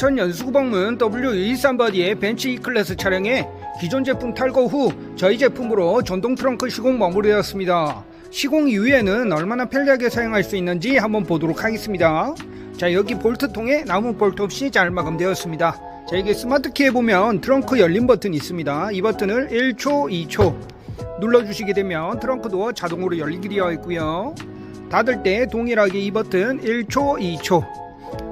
인천 연수구방문 W223바디의 벤츠 E클래스 차량에 기존 제품 탈거 후 저희 제품으로 전동 트렁크 시공 마무리되었습니다. 시공 이후에는 얼마나 편리하게 사용할 수 있는지 한번 보도록 하겠습니다. 자 여기 볼트통에 나무 볼트 없이 잘 마감되었습니다. 자 여기 스마트키에 보면 트렁크 열림 버튼이 있습니다. 이 버튼을 1초, 2초 눌러주시게 되면 트렁크 도어 자동으로 열리게 되어 있고요. 닫을 때 동일하게 이 버튼 1초, 2초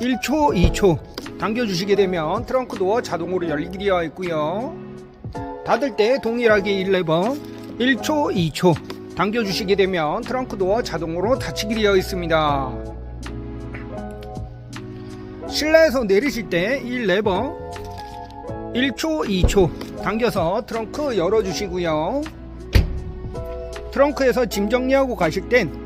1초, 2초 당겨주시게 되면 트렁크 도어 자동으로 열리게 되어 있고요. 닫을 때 동일하게 이 레버 1초, 2초 당겨주시게 되면 트렁크 도어 자동으로 닫히게 되어 있습니다. 실내에서 내리실 때이 레버 1초, 2초 당겨서 트렁크 열어주시고요. 트렁크에서 짐 정리하고 가실 땐